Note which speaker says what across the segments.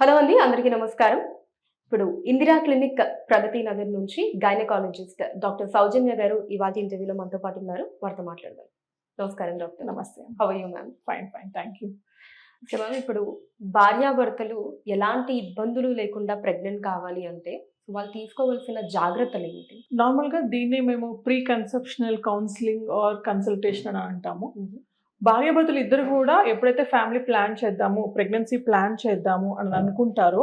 Speaker 1: Hello అండి అందరికీ నమస్కారం. ఇప్పుడు ఇందిరా క్లినిక్ ప్రగతి నగర్ నుంచి గైనకాలజిస్ట్ డాక్టర్ సౌజన్య గారు ఇవాళ ఇంటర్వ్యూలో మనతో పాటు ఉన్నారు. వారితో మాట్లాడదాం. నమస్కారం డాక్టర్.
Speaker 2: నమస్తే.
Speaker 1: How you ma'am
Speaker 2: fine fine thank you
Speaker 1: so ma'am ఇప్పుడు భార్యాభర్తలు ఎలాంటి ఇబ్బందులు లేకుండా ప్రెగ్నెంట్ కావాలి అంటే వాళ్ళు తీసుకోవాల్సిన జాగ్రత్తలు ఏంటి?
Speaker 2: నార్మల్గా దీన్నే మేము pre conceptional counselling or consultation అని అంటాము. భార్యాభర్తలు ఇద్దరు కూడా ఎప్పుడైతే ఫ్యామిలీ ప్లాన్ చేద్దాము ప్రెగ్నెన్సీ ప్లాన్ చేద్దాము అని అనుకుంటారో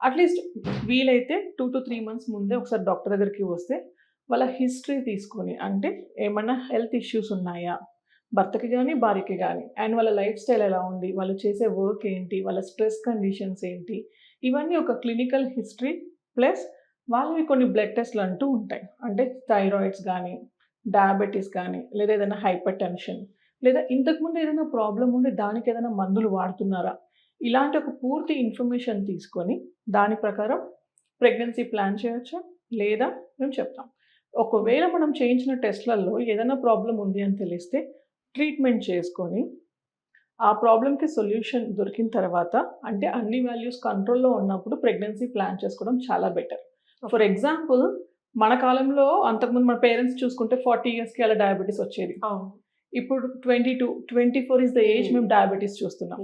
Speaker 2: అట్లీస్ట్ వీలైతే టూ టు త్రీ మంత్స్ ముందే ఒకసారి డాక్టర్ దగ్గరికి వస్తే వాళ్ళ హిస్టరీ తీసుకొని అంటే ఏమైనా హెల్త్ ఇష్యూస్ ఉన్నాయా? భర్తకి కానీ భార్యకి కానీ అండ్ వాళ్ళ లైఫ్ స్టైల్ ఎలా ఉంది? వాళ్ళు చేసే వర్క్ ఏంటి? వాళ్ళ స్ట్రెస్ కండిషన్స్ ఏంటి? ఇవన్నీ ఒక క్లినికల్ హిస్టరీ ప్లస్ వాళ్ళవి కొన్ని బ్లడ్ టెస్ట్లు అంటూ ఉంటాయి. అంటే థైరాయిడ్స్ కానీ డయాబెటీస్ కానీ లేదా ఏదైనా హైపర్ టెన్షన్ లేదా ఇంతకుముందు ఏదైనా ప్రాబ్లం ఉండి దానికి ఏదైనా మందులు వాడుతున్నారా? ఇలాంటి ఒక పూర్తి ఇన్ఫర్మేషన్ తీసుకొని దాని ప్రకారం ప్రెగ్నెన్సీ ప్లాన్ చేయొచ్చు? లేదా మేము చెప్తాం. ఒకవేళ మనం చేయించిన టెస్ట్లలో ఏదైనా ప్రాబ్లం ఉంది అని తెలిస్తే ట్రీట్మెంట్ చేసుకొని ఆ ప్రాబ్లంకి సొల్యూషన్ దొరికిన తర్వాత అంటే అన్ని వాల్యూస్ కంట్రోల్లో ఉన్నప్పుడు ప్రెగ్నెన్సీ ప్లాన్ చేసుకోవడం చాలా బెటర్ ఫర్ ఎగ్జాంపుల్ మన కాలంలో అంతకుముందు మన పేరెంట్స్ చూసుకుంటే ఫార్టీ ఇయర్స్కి అలా డయాబెటీస్ వచ్చేది. ఇప్పుడు twenty two twenty four is the age
Speaker 1: Hmm.
Speaker 2: మేము డయాబెటీస్ చూస్తున్నాం.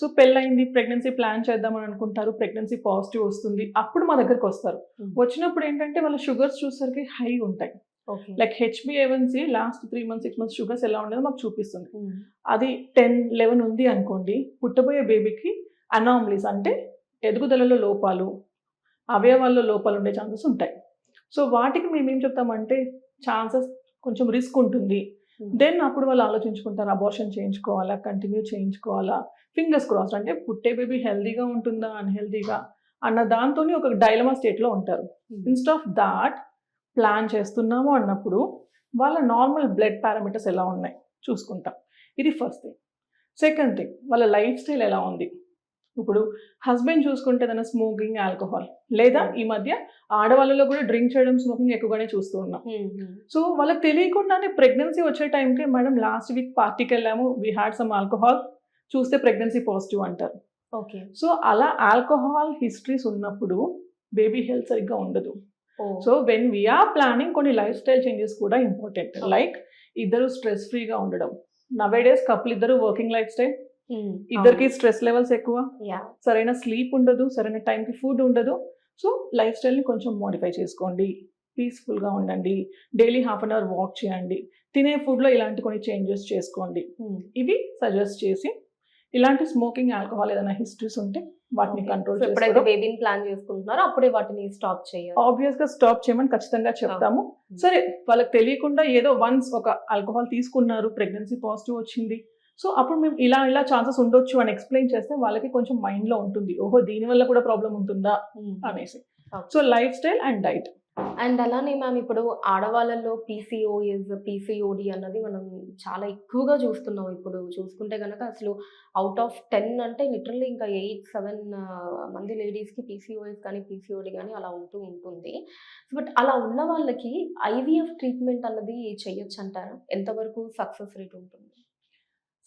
Speaker 2: సో పెళ్ళైంది ప్రెగ్నెన్సీ ప్లాన్ చేద్దామని అనుకుంటారు ప్రెగ్నెన్సీ పాజిటివ్ వస్తుంది అప్పుడు మా దగ్గరకు వస్తారు.
Speaker 1: Hmm.
Speaker 2: వచ్చినప్పుడు ఏంటంటే వాళ్ళ షుగర్స్ చూసరికి హై ఉంటాయి. Like హెచ్బిఏవన్సీ last three months six months sugars ఎలా ఉండేదో మాకు చూపిస్తుంది. అది టెన్ లెవెన్ ఉంది అనుకోండి పుట్టబోయే బేబీకి అనామలీస్ అంటే ఎదుగుదలలో లోపాలు అవయవాల్లో లోపాలు ఉండే ఛాన్సెస్ ఉంటాయి. సో వాటికి మేము ఏం చెప్తామంటే ఛాన్సెస్ కొంచెం రిస్క్ ఉంటుంది. దెన్ అప్పుడు వాళ్ళు ఆలోచించుకుంటారు అబార్షన్ చేయించుకోవాలా? కంటిన్యూ చేయించుకోవాలా? ఫింగర్స్ క్రాస్ అంటే పుట్టే బేబీ హెల్దీగా ఉంటుందా అన్హెల్దీగా అన్న దాంతో ఒక డైలమా స్టేట్లో ఉంటారు. ఇన్స్ట్ ఆఫ్ దాట్ ప్లాన్ చేస్తున్నాము అన్నప్పుడు వాళ్ళ నార్మల్ బ్లడ్ పారామీటర్స్ ఎలా ఉన్నాయి? చూసుకుంటాం. ఇది ఫస్ట్ థింగ్ సెకండ్ థింగ్ వాళ్ళ లైఫ్ స్టైల్ ఎలా ఉంది? ఇప్పుడు హస్బెండ్ చూసుకుంటే ఏదైనా స్మోకింగ్ ఆల్కహాల్ లేదా ఈ మధ్య ఆడవాళ్ళలో కూడా డ్రింక్ చేయడం స్మోకింగ్ ఎక్కువగానే చూస్తూ ఉన్నాం. సో వాళ్ళకి తెలియకుండానే ప్రెగ్నెన్సీ వచ్చే టైంకి మేడం లాస్ట్ వీక్ పార్టీకి వెళ్ళాము వీ హ్యాడ్ సమ్ ఆల్కహాల్ చూస్తే ప్రెగ్నెన్సీ పాజిటివ్ అంటారు.
Speaker 1: ఓకే
Speaker 2: సో అలా ఆల్కహాల్ హిస్టరీస్ ఉన్నప్పుడు బేబీ హెల్త్ సరిగ్గా ఉండదు. So when we are planning కొన్ని లైఫ్ స్టైల్ చేంజెస్ కూడా ఇంపార్టెంట్ లైక్ ఇద్దరు స్ట్రెస్ ఫ్రీగా ఉండడం. నవే డేస్ కపుల్ ఇద్దరు వర్కింగ్ లైఫ్ స్టైల్ ఇద్దరికి స్ట్రెస్ లెవెల్స్ ఎక్కువ. సరైన స్లీప్ ఉండదు సరైన టైంకి ఫుడ్ ఉండదు. సో లైఫ్ స్టైల్ని కొంచెం మోడిఫై చేసుకోండి. పీస్ఫుల్గా ఉండండి. Daily half an hour walk చేయండి. తినే ఫుడ్లో ఇలాంటి కొన్ని చేంజెస్ చేసుకోండి. ఇవి సజెస్ట్ చేసి ఇలాంటి స్మోకింగ్ ఆల్కహాల్ ఏదైనా హిస్టరీస్ ఉంటే వాటిని కంట్రోల్
Speaker 1: ఎప్పుడైతే బేబీని ప్లాన్ చేసుకుంటున్నారో అప్పుడే వాటిని స్టాప్ చేయాలి
Speaker 2: ఆబ్వియస్గా స్టాప్ చేయమని ఖచ్చితంగా చెప్తాము. సరే వాళ్ళకి తెలియకుండా ఏదో వన్స్ ఒక ఆల్కహాల్ తీసుకున్నారు ప్రెగ్నెన్సీ పాజిటివ్ వచ్చింది. సో అప్పుడు మేము ఇలా ఇలా ఛాన్సెస్ ఉండొచ్చు అని ఎక్స్ప్లెయిన్ చేస్తే వాళ్ళకి కొంచెం మైండ్లో ఉంటుంది. ఓహో దీని వల్ల కూడా ప్రాబ్లం ఉంటుందా అనేసి.
Speaker 1: Okay.
Speaker 2: So lifestyle and diet
Speaker 1: and అలానే మ్యామ్ ఇప్పుడు ఆడవాళ్ళలో పీసీఓఎస్ పీసీఓడి అన్నది మనం చాలా ఎక్కువగా చూస్తున్నాం. ఇప్పుడు చూసుకుంటే కనుక అసలు అవుట్ ఆఫ్ టెన్ అంటే లిటరల్లీ ఇంకా ఎయిట్ సెవెన్ మంది లేడీస్కి పీసీఓఎస్ కానీ పీసీఓడి కానీ అలా ఉంటూ ఉంటుంది. బట్ అలా ఉన్న వాళ్ళకి ఐవీఎఫ్ ట్రీట్మెంట్ అన్నది చేయొచ్చు అంటారా ఎంతవరకు సక్సెస్ రేట్ ఉంటుంది?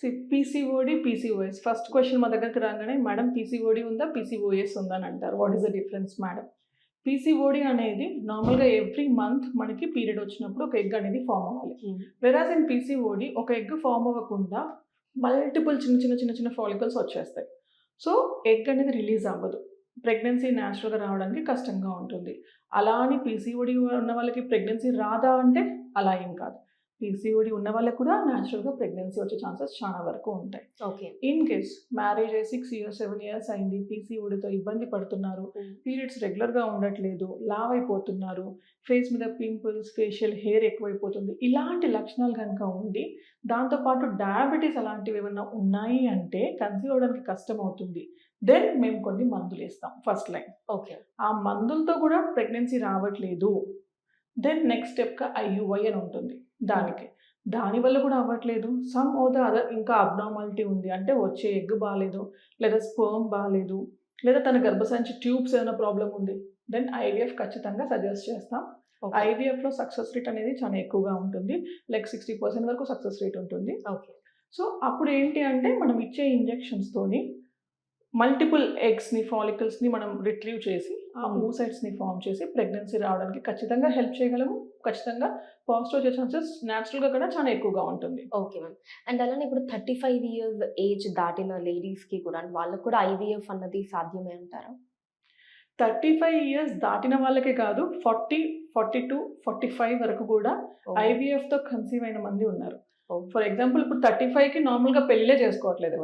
Speaker 2: పీసీఓడి పీసీఓఎస్ ఫస్ట్ క్వశ్చన్ మా దగ్గరికి రాగానే మేడం పీసీఓడి ఉందా? పీసీఓఎస్ ఉందా? అని అంటారు. What is the difference madam PCOD అనేది నార్మల్గా ఎవ్రీ మంత్ మనకి పీరియడ్ వచ్చినప్పుడు ఒక ఎగ్ అనేది ఫామ్ అవ్వాలి. వెరాజ్ ఇన్ పీసీఓడి ఒక ఎగ్ ఫామ్ అవ్వకుండా మల్టిపుల్ చిన్న చిన్న చిన్న చిన్న ఫాలికల్స్ వచ్చేస్తాయి. సో ఎగ్ అనేది రిలీజ్ అవ్వదు. ప్రెగ్నెన్సీ న్యాచురల్గా రావడానికి కష్టంగా ఉంటుంది. అలా అని పీసీఓడి ఉన్న వాళ్ళకి ప్రెగ్నెన్సీ రాదా అంటే అలా ఏం కాదు. పీసీఓడి ఉన్న వాళ్ళకి కూడా న్యాచురల్గా ప్రెగ్నెన్సీ వచ్చే ఛాన్సెస్ చాలా వరకు ఉంటాయి.
Speaker 1: ఓకే
Speaker 2: ఇన్ కేస్ మ్యారేజ్ అయ్యి సిక్స్ ఇయర్స్ సెవెన్ ఇయర్స్ అయింది పీసీఓడితో ఇబ్బంది పడుతున్నారు పీరియడ్స్ రెగ్యులర్గా ఉండట్లేదు లావ్ అయిపోతున్నారు ఫేస్ మీద పింపుల్స్ ఫేషియల్ హెయిర్ ఎక్కువైపోతుంది ఇలాంటి లక్షణాలు కనుక ఉండి దాంతోపాటు డయాబెటీస్ అలాంటివి ఏమైనా ఉన్నాయి అంటే కన్సీవ్ అవ్వడానికి కష్టం అవుతుంది. దెన్ మేము కొన్ని మందులు ఇస్తాం ఫస్ట్ లైన్
Speaker 1: ఓకే
Speaker 2: ఆ మందులతో కూడా ప్రెగ్నెన్సీ రావట్లేదు. దెన్ నెక్స్ట్ స్టెప్గా ఐయుఐ అని ఉంటుంది. దానికి. దానివల్ల కూడా అవ్వట్లేదు. సమ్ ఆఫ్ ద అదర్ ఇంకా అబ్నార్మాలిటీ ఉంది. అంటే వచ్చే ఎగ్ బాగాలేదు లేదా స్పర్మ్ బాగాలేదు లేదా తన గర్భసంచి ట్యూబ్స్ ఏమైనా ప్రాబ్లం ఉంది. దెన్ ఐవీఎఫ్ ఖచ్చితంగా సజెస్ట్ చేస్తాం. ఐవీఎఫ్లో సక్సెస్ రేట్ అనేది చాలా ఎక్కువగా ఉంటుంది. లైక్ సిక్స్టీ పర్సెంట్ వరకు సక్సెస్ రేట్ ఉంటుంది.
Speaker 1: ఓకే
Speaker 2: సో అప్పుడు ఏంటి అంటే మనం ఇచ్చే ఇంజెక్షన్స్తోని మల్టిపుల్ ఎగ్స్ని ఫాలికల్స్ని మనం రిట్రీవ్ చేసి ఆ
Speaker 1: Hmm.
Speaker 2: oocytes ని ఫామ్ చేసి ప్రెగ్నెన్సీ రావడానికి ఖచ్చితంగా హెల్ప్ చేయగలము. ఖచ్చితంగా పాజిటివ్ వచ్చే ఛాన్సెస్ న్యాచురల్గా కూడా చాలా ఎక్కువగా ఉంటుంది.
Speaker 1: ఓకే మ్యామ్ అండ్ అలానే ఇప్పుడు థర్టీ ఫైవ్ ఇయర్స్ ఏజ్ దాటిన లేడీస్కి కూడా వాళ్ళకు కూడా ఐవీఎఫ్ అన్నది సాధ్యమే అంటారా?
Speaker 2: థర్టీ ఫైవ్ ఇయర్స్ దాటిన వాళ్ళకే కాదు forty forty two forty five వరకు కూడా ఐవీఎఫ్తో కన్సీవ్ అయిన మంది ఉన్నారు. ఫర్ ఎగ్జాంపుల్ ఇప్పుడు థర్టీ ఫైవ్కి నార్మల్గా పెళ్ళే చేసుకోవట్లేదు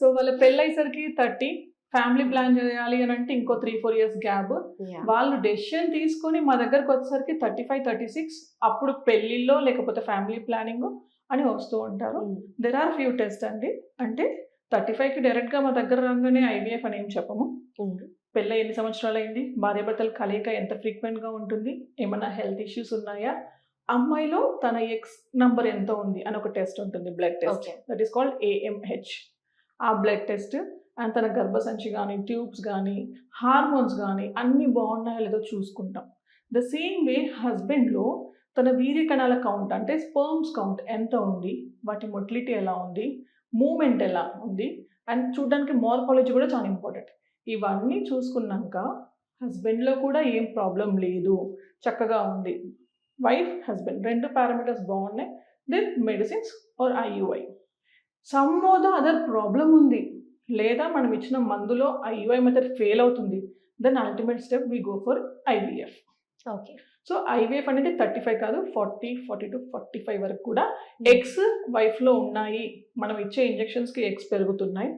Speaker 2: సో వాళ్ళ పెళ్ళయ్యేసరికి థర్టీ ఫ్యామిలీ ప్లాన్ చేయాలి అని అంటే ఇంకో త్రీ ఫోర్ ఇయర్స్ గ్యాప్. వాళ్ళు డెసిషన్ తీసుకొని మా దగ్గరకు వచ్చేసరికి థర్టీ ఫైవ్ థర్టీ సిక్స్ అప్పుడు పెళ్ళిళ్ళో లేకపోతే ఫ్యామిలీ ప్లానింగ్ అని వస్తూ ఉంటారు. దెర్ ఆర్ ఫ్యూ టెస్ట్ అండి. అంటే థర్టీ ఫైవ్కి డైరెక్ట్గా మా దగ్గర రాగానే ఐవీఎఫ్ అని ఏం చెప్పము.
Speaker 1: Mm.
Speaker 2: పెళ్ళ ఎన్ని సంవత్సరాలు అయింది? భార్యాభర్తల కలయిక ఎంత ఫ్రీక్వెంట్గా ఉంటుంది? ఏమైనా హెల్త్ ఇష్యూస్ ఉన్నాయా? అమ్మాయిలో తన ఎక్స్ నంబర్ ఎంత ఉంది? అని ఒక టెస్ట్ ఉంటుంది blood test. That is called AMH ఆ బ్లడ్ టెస్ట్ అండ్ తన గర్భసంచి కానీ ట్యూబ్స్ కానీ హార్మోన్స్ కానీ అన్నీ బాగున్నాయో లేదో చూసుకుంటాం. ద సేమ్ వే హస్బెండ్లో తన వీర్యకణాల కౌంట్ అంటే స్పర్మ్స్ కౌంట్ ఎంత ఉంది వాటి మొటిలిటీ ఎలా ఉంది మూమెంట్ ఎలా ఉంది అండ్ చూడడానికి మార్కాలజీ కూడా చాలా ఇంపార్టెంట్. ఇవన్నీ చూసుకున్నాక హస్బెండ్లో కూడా ఏం ప్రాబ్లం లేదు చక్కగా ఉంది. వైఫ్ హస్బెండ్ రెండు పారామీటర్స్ బాగున్నాయి then medicines or IUI some of the other problem ఉంది. లేదా మనం ఇచ్చిన మందులో ఐయుఐ మెథడ్ ఫెయిల్ అవుతుంది then ultimate step we go for IVF
Speaker 1: okay
Speaker 2: so IVF అనేది థర్టీ ఫైవ్ కాదు forty forty two forty five వరకు కూడా ఎగ్స్ వైఫ్లో ఉన్నాయి. మనం ఇచ్చే ఇంజెక్షన్స్కి ఎగ్స్ పెరుగుతున్నాయి.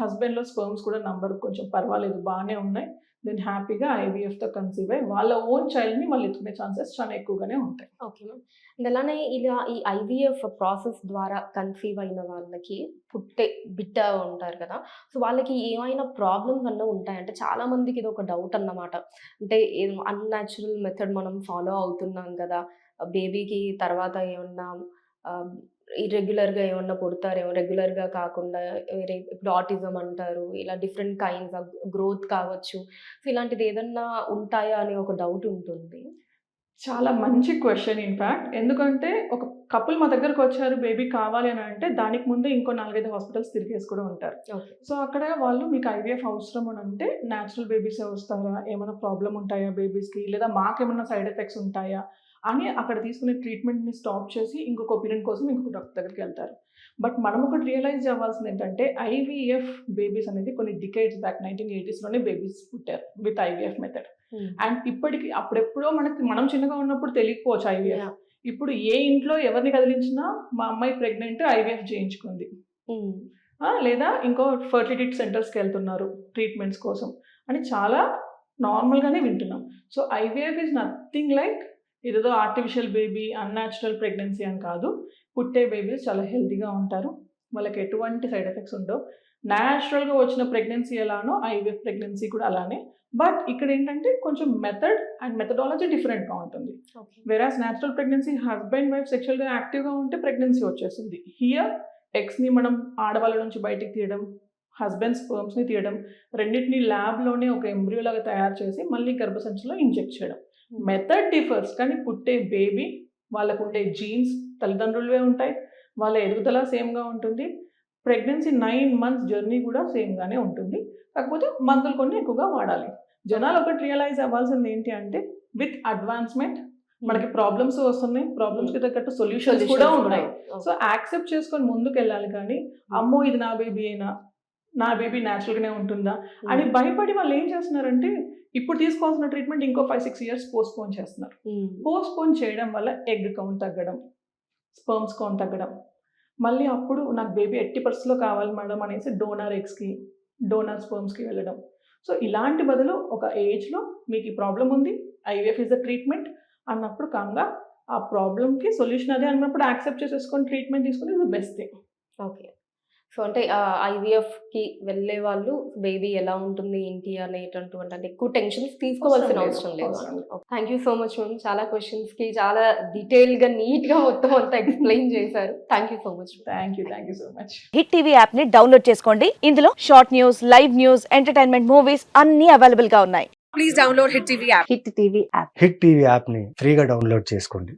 Speaker 2: హస్బెండ్లో స్పర్మ్స్ కూడా నంబర్ కొంచెం పర్వాలేదు బాగానే ఉన్నాయి. దెన్ హ్యాపీగా ఐవీఎఫ్తో కన్సీవ్ అయ్యి వాళ్ళ ఓన్ చైల్డ్ని వాళ్ళు ఎత్తుకునే ఛాన్సెస్ చాలా ఎక్కువగానే ఉంటాయి.
Speaker 1: ఓకే మ్యామ్ అండ్ అలానే ఇలా ఈ ఐవీఎఫ్ ప్రాసెస్ ద్వారా కన్సీవ్ అయిన వాళ్ళకి పుట్టే బిడ్డ ఉంటారు కదా. సో వాళ్ళకి ఏమైనా ప్రాబ్లమ్స్ అన్న ఉంటాయంటే చాలా మందికి ఇది ఒక డౌట్ అన్నమాట. అంటే అన్యాచురల్ మెథడ్ మనం ఫాలో అవుతున్నాం కదా. బేబీకి తర్వాత ఏమన్నా um, ఇర్రెగ్యులర్గా ఏమన్నా పుడతారేమో రెగ్యులర్గా కాకుండా వేరే ఇప్పుడు ఆటిజం అంటారు ఇలా డిఫరెంట్ కైండ్స్ ఆఫ్ గ్రోత్ కావచ్చు. సో ఇలాంటిది ఏదన్నా ఉంటాయా అనే ఒక డౌట్ ఉంటుంది.
Speaker 2: చాలా మంచి క్వశ్చన్ ఇన్ఫ్యాక్ట్ ఎందుకంటే ఒక కపుల్ మా దగ్గరకు వచ్చారు బేబీ కావాలి అని అంటే దానికి ముందే ఇంకో నాలుగైదు హాస్పిటల్స్ తిరిగేసి కూడా ఉంటారు. సో అక్కడ వాళ్ళు మీకు ఐవీఎఫ్ అవసరం అని అంటే న్యాచురల్ బేబీస్ వస్తారా? ఏమైనా ప్రాబ్లం ఉంటాయా బేబీస్కి లేదా మాకేమైనా సైడ్ ఎఫెక్ట్స్ ఉంటాయా? అని అక్కడ తీసుకునే ట్రీట్మెంట్ని స్టాప్ చేసి ఇంకొక ఒపీనియన్ కోసం ఇంకొక డాక్టర్ దగ్గరికి వెళ్తారు. బట్ మనం ఒకటి రియలైజ్ అవ్వాల్సింది ఏంటంటే ఐవీఎఫ్ బేబీస్ అనేది కొన్ని డికేట్స్ బ్యాక్ నైన్టీన్ ఎయిటీస్లోనే బేబీస్ పుట్టారు విత్ ఐవీఎఫ్ మెథడ్ అండ్ ఇప్పటికి అప్పుడెప్పుడో మనకి మనం చిన్నగా ఉన్నప్పుడు తెలియకపోవచ్చు ఐవీఎఫ్. ఇప్పుడు ఏ ఇంట్లో ఎవరిని కదిలించినా మా అమ్మాయి ప్రెగ్నెంట్ ఐవీఎఫ్ చేయించుకుంది. ఆ, లేదా ఇంకో ఫర్టిలిటీ సెంటర్స్కి వెళ్తున్నారు ట్రీట్మెంట్స్ కోసం. అని చాలా నార్మల్గానే వింటున్నాం. So IVF is nothing like ఇదేదో ఆర్టిఫిషియల్ బేబీ అన్యాచురల్ ప్రెగ్నెన్సీ అని కాదు. పుట్టే బేబీస్ చాలా హెల్తీగా ఉంటారు. వాళ్ళకి ఎటువంటి సైడ్ ఎఫెక్ట్స్ ఉండవు. న్యాచురల్గా వచ్చిన ప్రెగ్నెన్సీ ఎలానో ఐవీఎఫ్ ప్రెగ్నెన్సీ కూడా అలానే. బట్ ఇక్కడ ఏంటంటే కొంచెం మెథడ్ అండ్ మెథడాలజీ డిఫరెంట్గా ఉంటుంది. Whereas natural pregnancy husband wife సెక్షువల్గా యాక్టివ్గా ఉంటే ప్రెగ్నెన్సీ వచ్చేస్తుంది. హియర్ ఎగ్స్ని మనం ఆడవాళ్ళ నుంచి బయటికి తీయడం హస్బెండ్ స్పర్మ్స్ని తీయడం రెండింటిని ల్యాబ్లోనే ఒక ఎంబ్రియో లాగా తయారు చేసి మళ్ళీ గర్భసంచిలో ఇంజెక్ట్ చేయడం. మెథడ్ డిఫర్స్ కానీ పుట్టే బేబీ వాళ్ళకు ఉండే జీన్స్ తల్లిదండ్రులవే ఉంటాయి వాళ్ళ ఎదుగుదల సేమ్గా ఉంటుంది ప్రెగ్నెన్సీ నైన్ మంత్స్ జర్నీ కూడా సేమ్గానే ఉంటుంది. కాకపోతే మందులు కొన్ని ఎక్కువగా వాడాలి. జనాలు ఒకటి రియలైజ్ అవ్వాల్సింది ఏంటి అంటే విత్ అడ్వాన్స్మెంట్ మనకి ప్రాబ్లమ్స్ వస్తున్నాయి ప్రాబ్లమ్స్కి తగ్గట్టు సొల్యూషన్స్ కూడా ఉన్నాయి. సో యాక్సెప్ట్ చేసుకొని ముందుకు వెళ్ళాలి కానీ అమ్మో ఇది నా బేబీ అయినా నా బేబీ న్యాచురల్గానే ఉంటుందా? అని భయపడి వాళ్ళు ఏం చేస్తున్నారంటే ఇప్పుడు తీసుకోవాల్సిన ట్రీట్మెంట్ ఇంకో ఫైవ్ సిక్స్ ఇయర్స్ పోస్ట్పోన్ చేస్తున్నారు. పోస్ట్పోన్ చేయడం వల్ల ఎగ్ కౌంట్ తగ్గడం స్పర్మ్స్ కౌంట్ తగ్గడం. మళ్ళీ అప్పుడు నాకు బేబీ ఎట్టి పరిస్థితిలో కావాలి మేడం అనేసి డోనర్ ఎగ్స్కి డోనర్ స్పర్మ్స్కి వెళ్ళడం. సో ఇలాంటి బదులు ఒక ఏజ్లో మీకు ఈ ప్రాబ్లం ఉంది ఐవీఎఫ్ ఇస్ ద ట్రీట్మెంట్ అన్నప్పుడు కాగా ఆ ప్రాబ్లమ్కి సొల్యూషన్ అదే అన్నప్పుడు యాక్సెప్ట్ చేసేసుకొని ట్రీట్మెంట్ తీసుకుని ఇది బెస్ట్ థింగ్
Speaker 1: ఓకే. సో అంటే ఐవీఎఫ్కి వెళ్ళే వాళ్ళు బేబీ ఎలా ఉంటుంది ఏంటి అనేటటువంటి అంటే ఎక్కువ టెన్షన్స్ తీసుకోవాల్సిన
Speaker 2: అవసరం లేదు,
Speaker 1: thank you so much ma'am చాలా క్వశ్చన్స్కి చాలా డీటెయిల్గా నీట్గా మొత్తం అంతా ఎక్స్ప్లెయిన్ చేశారు. Thank you so much
Speaker 2: thank you thank you so much
Speaker 3: Hit TV యాప్ని డౌన్లోడ్ చేసుకోండి. ఇందులో short news live news entertainment movies అన్ని అవైలబుల్గా ఉన్నాయి.
Speaker 4: Please download Hit TV app.
Speaker 5: Hit TV app
Speaker 6: Hit TV యాప్ని ఫ్రీగా డౌన్లోడ్ చేసుకోండి.